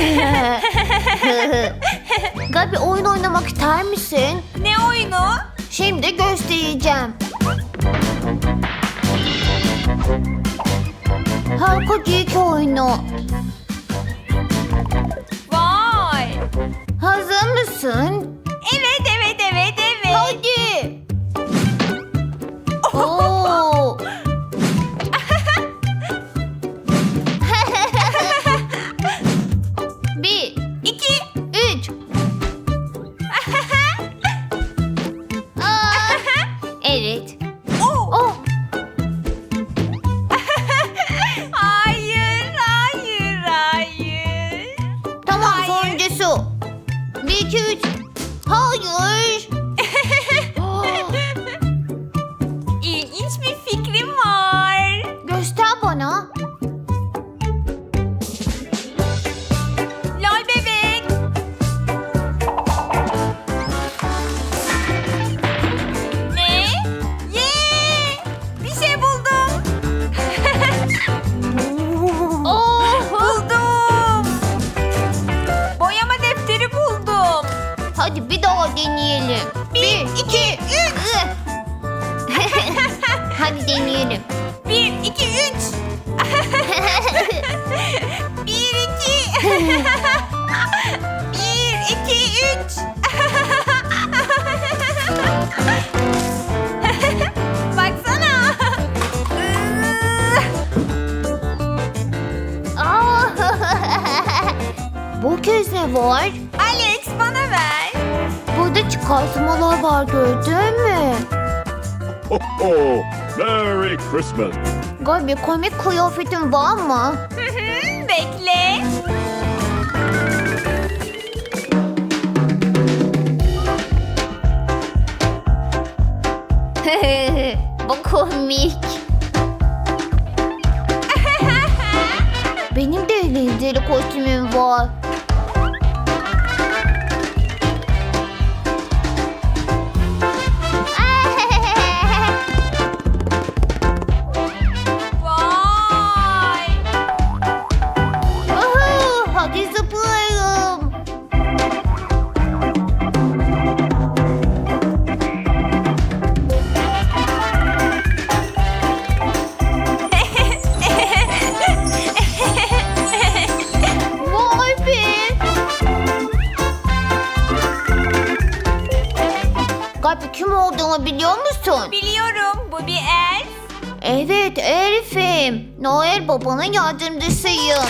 Gabi oyun oynamak ister misin? Ne oyunu? Şimdi göstereceğim. Halka geyik oyunu. 2, 3. Hayır. Hadi bir daha deneyelim. Bir, iki, üç. hadi deneyelim. Bir, iki, üç. Bir, iki. Bir, iki, üç. Baksana. Bu kez ne var? Alex bana ver. Çıkartmalar var gördün mü? Ho ho! Merry Christmas! Gabi komik kıyafetin var mı? Hı hı, Bekle. Bu komik. Benim de eğlenceli kostümüm var. Gabi kim olduğumu biliyor musun? Biliyorum bu bir elf. Evet Elif'im. Noel babanın yardımcısıyım.